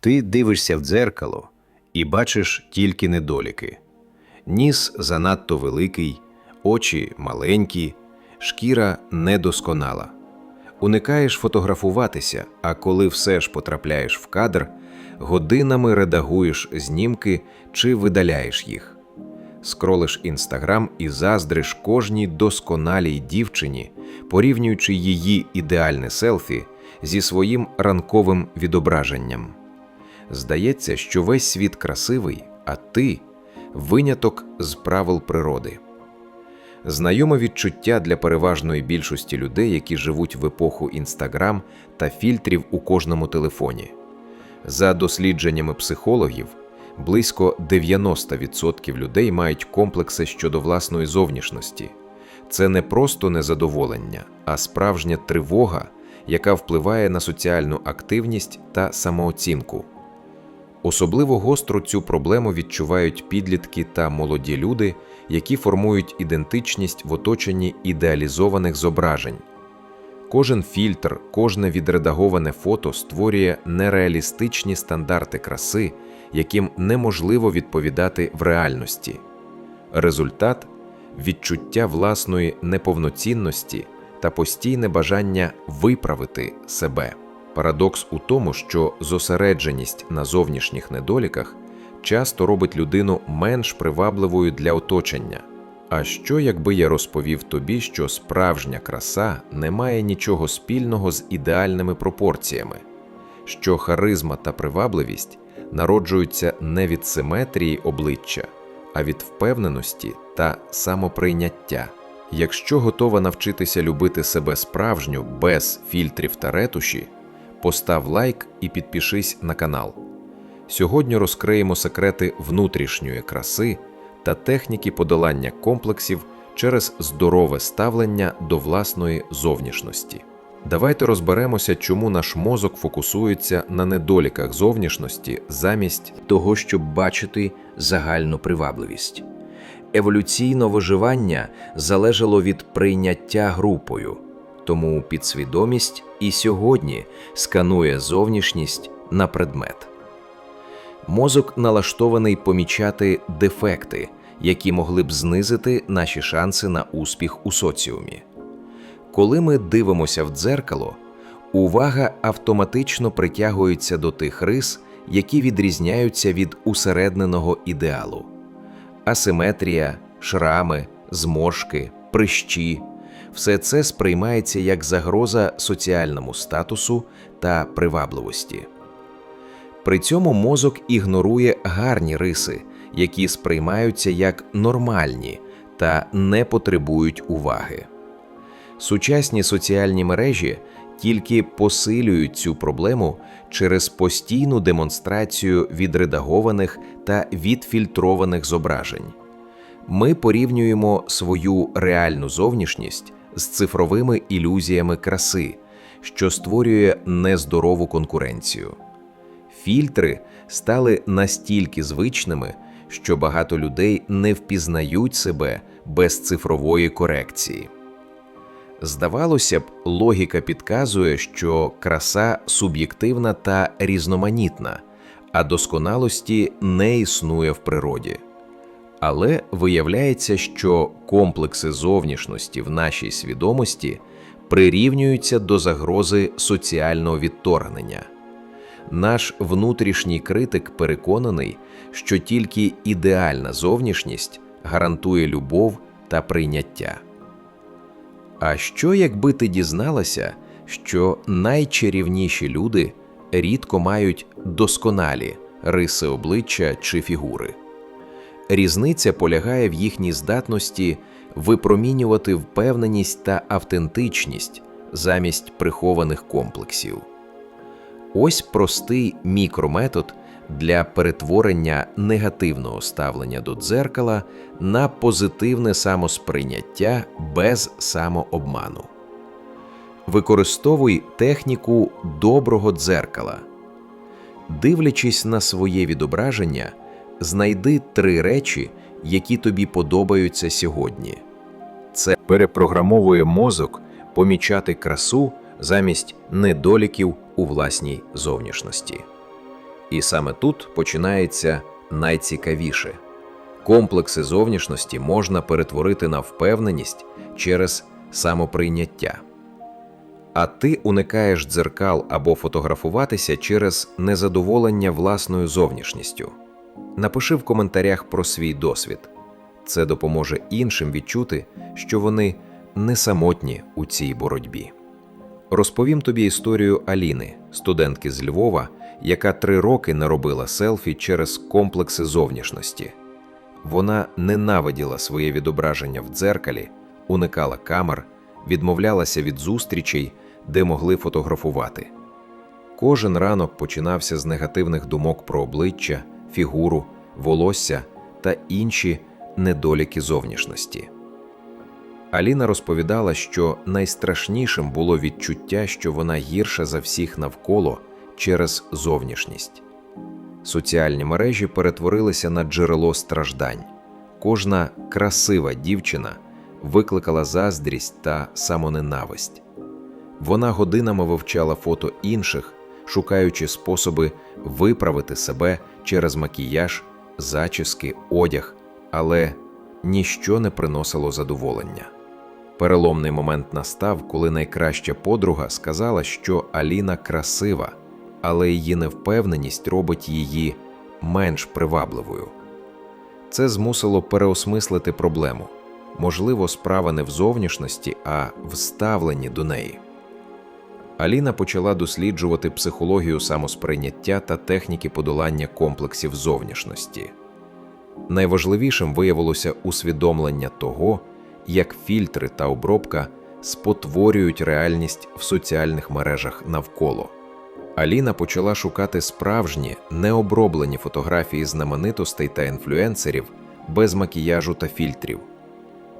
Ти дивишся в дзеркало і бачиш тільки недоліки. Ніс занадто великий, очі маленькі, шкіра недосконала. Уникаєш фотографуватися, а коли все ж потрапляєш в кадр, годинами редагуєш знімки чи видаляєш їх. Скролиш інстаграм і заздриш кожній досконалій дівчині, порівнюючи її ідеальне селфі зі своїм ранковим відображенням. Здається, що весь світ красивий, а ти виняток з правил природи. Знайоме відчуття для переважної більшості людей, які живуть в епоху інстаграм та фільтрів у кожному телефоні. За дослідженнями психологів, близько 90% людей мають комплекси щодо власної зовнішності. Це не просто незадоволення, а справжня тривога, яка впливає на соціальну активність та самооцінку. Особливо гостро цю проблему відчувають підлітки та молоді люди, які формують ідентичність в оточенні ідеалізованих зображень. Кожен фільтр, кожне відредаговане фото створює нереалістичні стандарти краси, яким неможливо відповідати в реальності. Результат відчуття власної неповноцінності та постійне бажання виправити себе. Парадокс у тому, що зосередженість на зовнішніх недоліках часто робить людину менш привабливою для оточення. А що, якби я розповів тобі, що справжня краса не має нічого спільного з ідеальними пропорціями, що харизма та привабливість народжуються не від симетрії обличчя, а від впевненості та самоприйняття. Якщо готова навчитися любити себе справжню без фільтрів та ретуші, постав лайк і підпишись на канал. Сьогодні розкриємо секрети внутрішньої краси та техніки подолання комплексів через здорове ставлення до власної зовнішності. Давайте розберемося, чому наш мозок фокусується на недоліках зовнішності замість того, щоб бачити загальну привабливість. Еволюційне виживання залежало від прийняття групою, тому підсвідомість і сьогодні сканує зовнішність на предмет. Мозок налаштований помічати дефекти, які могли б знизити наші шанси на успіх у соціумі. Коли ми дивимося в дзеркало, увага автоматично притягується до тих рис, які відрізняються від усередненого ідеалу. Асиметрія, шрами, зморшки, прищі все це сприймається як загроза соціальному статусу та привабливості. При цьому мозок ігнорує гарні риси, які сприймаються як нормальні та не потребують уваги. Сучасні соціальні мережі тільки посилюють цю проблему через постійну демонстрацію відредагованих та відфільтрованих зображень. Ми порівнюємо свою реальну зовнішність з цифровими ілюзіями краси, що створює нездорову конкуренцію. Фільтри стали настільки звичними, що багато людей не впізнають себе без цифрової корекції. Здавалося б, логіка підказує, що краса суб'єктивна та різноманітна, а досконалості не існує в природі. Але виявляється, що комплекси зовнішності в нашій свідомості прирівнюються до загрози соціального відторгнення. Наш внутрішній критик переконаний, що тільки ідеальна зовнішність гарантує любов та прийняття. А що, якби ти дізналася, що найчарівніші люди рідко мають досконалі риси обличчя чи фігури? Різниця полягає в їхній здатності випромінювати впевненість та автентичність замість прихованих комплексів. Ось простий мікрометод для перетворення негативного ставлення до дзеркала на позитивне самосприйняття без самообману. Використовуй техніку доброго дзеркала. Дивлячись на своє відображення, знайди три речі, які тобі подобаються сьогодні. Це перепрограмовує мозок помічати красу замість недоліків у власній зовнішності. І саме тут починається найцікавіше. Комплекси зовнішності можна перетворити на впевненість через самоприйняття. А ти уникаєш дзеркал або фотографуватися через незадоволення власною зовнішністю. Напиши в коментарях про свій досвід. Це допоможе іншим відчути, що вони не самотні у цій боротьбі. Розповім тобі історію Аліни, студентки з Львова, яка три роки не робила селфі через комплекси зовнішності. Вона ненавиділа своє відображення в дзеркалі, уникала камер, відмовлялася від зустрічей, де могли фотографувати. Кожен ранок починався з негативних думок про обличчя, фігуру, волосся та інші недоліки зовнішності. Аліна розповідала, що найстрашнішим було відчуття, що вона гірша за всіх навколо через зовнішність. Соціальні мережі перетворилися на джерело страждань. Кожна красива дівчина викликала заздрість та самоненависть. Вона годинами вивчала фото інших, шукаючи способи виправити себе через макіяж, зачіски, одяг, але ніщо не приносило задоволення. Переломний момент настав, коли найкраща подруга сказала, що Аліна красива, але її невпевненість робить її менш привабливою. Це змусило переосмислити проблему. Можливо, справа не в зовнішності, а в ставленні до неї. Аліна почала досліджувати психологію самосприйняття та техніки подолання комплексів зовнішності. Найважливішим виявилося усвідомлення того, як фільтри та обробка спотворюють реальність в соціальних мережах навколо. Аліна почала шукати справжні, необроблені фотографії знаменитостей та інфлюенсерів без макіяжу та фільтрів.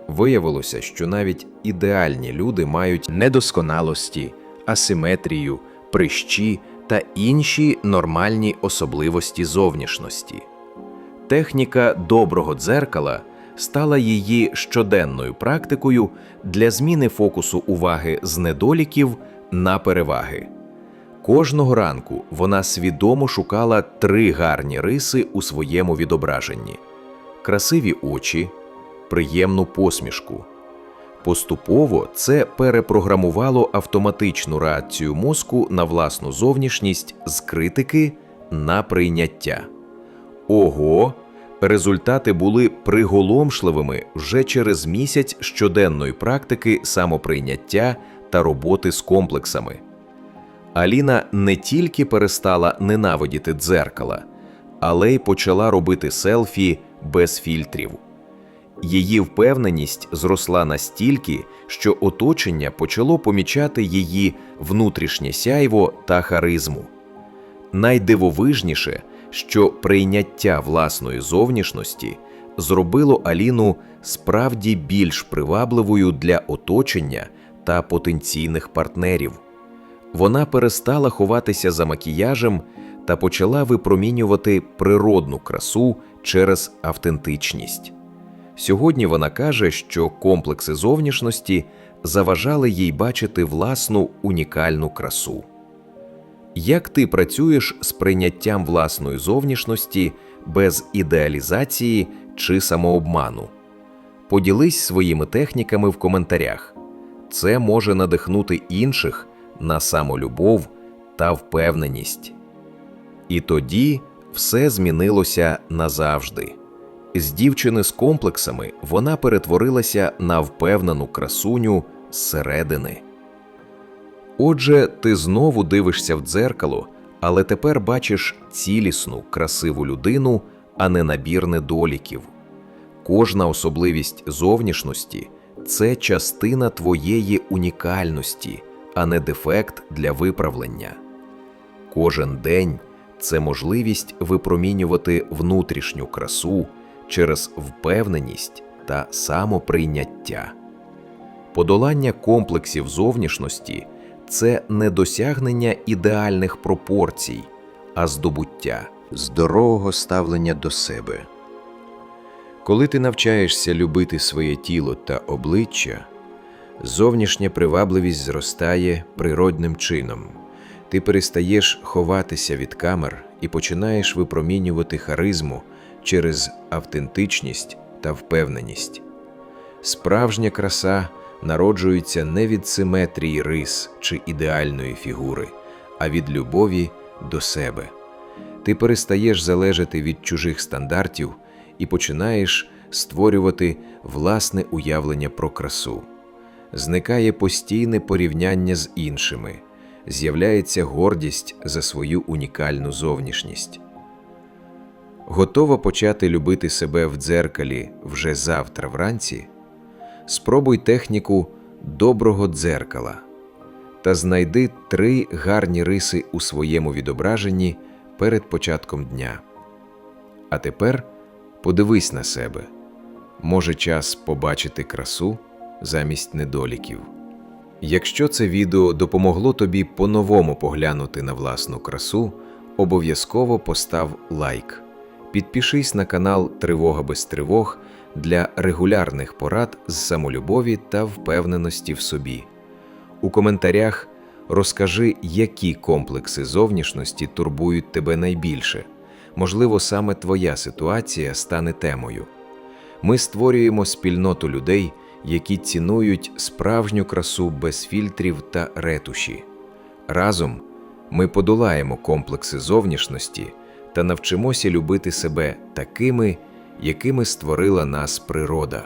Виявилося, що навіть ідеальні люди мають недосконалості, асиметрію, прищі та інші нормальні особливості зовнішності. Техніка доброго дзеркала стала її щоденною практикою для зміни фокусу уваги з недоліків на переваги. Кожного ранку вона свідомо шукала три гарні риси у своєму відображенні: красиві очі, приємну посмішку. Поступово це перепрограмувало автоматичну реакцію мозку на власну зовнішність з критики на прийняття. Ого, результати були приголомшливими вже через місяць щоденної практики самоприйняття та роботи з комплексами. Аліна не тільки перестала ненавидіти дзеркала, але й почала робити селфі без фільтрів. Її впевненість зросла настільки, що оточення почало помічати її внутрішнє сяйво та харизму. Найдивовижніше, що прийняття власної зовнішності зробило Аліну справді більш привабливою для оточення та потенційних партнерів. Вона перестала ховатися за макіяжем та почала випромінювати природну красу через автентичність. Сьогодні вона каже, що комплекси зовнішності заважали їй бачити власну унікальну красу. Як ти працюєш з прийняттям власної зовнішності без ідеалізації чи самообману? Поділись своїми техніками в коментарях. Це може надихнути інших на самолюбов та впевненість. І тоді все змінилося назавжди. З дівчини з комплексами вона перетворилася на впевнену красуню зсередини. Отже, ти знову дивишся в дзеркало, але тепер бачиш цілісну, красиву людину, а не набір недоліків. Кожна особливість зовнішності це частина твоєї унікальності, а не дефект для виправлення. Кожен день це можливість випромінювати внутрішню красу через впевненість та самоприйняття. Подолання комплексів зовнішності це не досягнення ідеальних пропорцій, а здобуття здорового ставлення до себе. Коли ти навчаєшся любити своє тіло та обличчя, зовнішня привабливість зростає природним чином. Ти перестаєш ховатися від камер і починаєш випромінювати харизму через автентичність та впевненість. Справжня краса народжується не від симетрії рис чи ідеальної фігури, а від любові до себе. Ти перестаєш залежати від чужих стандартів і починаєш створювати власне уявлення про красу. Зникає постійне порівняння з іншими, з'являється гордість за свою унікальну зовнішність. Готова почати любити себе в дзеркалі вже завтра вранці? Спробуй техніку доброго дзеркала та знайди три гарні риси у своєму відображенні перед початком дня. А тепер подивись на себе. Може час побачити красу замість недоліків. Якщо це відео допомогло тобі по-новому поглянути на власну красу, обов'язково постав лайк. Підпишись на канал Тривога без тривог для регулярних порад з самолюбові та впевненості в собі. У коментарях розкажи, які комплекси зовнішності турбують тебе найбільше. Можливо, саме твоя ситуація стане темою. Ми створюємо спільноту людей, які цінують справжню красу без фільтрів та ретуші. Разом ми подолаємо комплекси зовнішності та навчимося любити себе такими, якими створила нас природа.